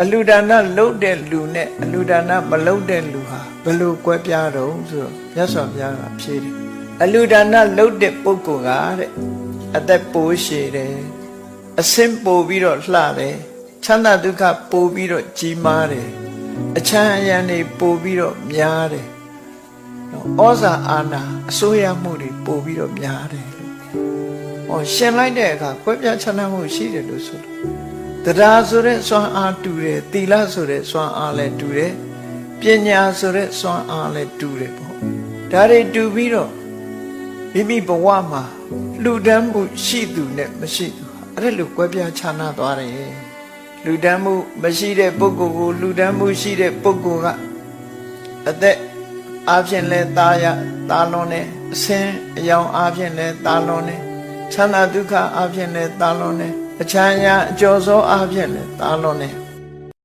အလူဒါနလုပ်တဲ့လူနဲ့အလူဒါနမလုပ်တဲ့လူဟာဘယ်လိုကွဲပြားတော့ဆိုတော့မြတ်စွာဘုရားကဖြေတယ်အလူဒါနလုပ်တဲ့ပုဂ္ဂိုလ်ကတဲ့အသက်ပိုးရှည်တယ်အစင်ပိုပြီးတော့လှတယ်ချမ်းသာဒုက္ခပိုပြီးတော့ကြီးမားတယ်အချမ်းအယံတွေပိုပြီးတော့များတယ်နော်ဩဇာအာဏာအစိုးရမှုတွေပိုပြီးတော့များတယ်လို့ဟောရှင်လိုက်တဲ့အခါကွဲပြားခြားနားမှုရှိတယ်လို့ဆိုလို့ တရားဆိုတဲ့စွမ်းအားတူတယ်သီလဆိုတဲ့စွမ်းအားလည်းတူတယ်ပညာဆိုတဲ့စွမ်းအားလည်းတူတယ်ပေါ့ဒါတွေတူပြီးတော့မိမိဘဝမှာလူတန်းမှုရှိသူနဲ့မရှိသူဟာအဲ့ဒါလိုကွဲပြားခြားနားသွားတယ်လူတန်းမှုမရှိတဲ့ပုဂ္ဂိုလ်ကိုလူတန်းမှုရှိတဲ့ပုဂ္ဂိုလ်ကအသက်အားဖြင့်လဲตาရตาလွန်တယ်အစင်းအယောင်အားဖြင့်လဲตาလွန်တယ် ချမ်းသာဒုက္ခအဖြစ်နဲ့တာလွန်တယ်အချမ်းရအကျော်စောအဖြစ်နဲ့တာလွန်တယ်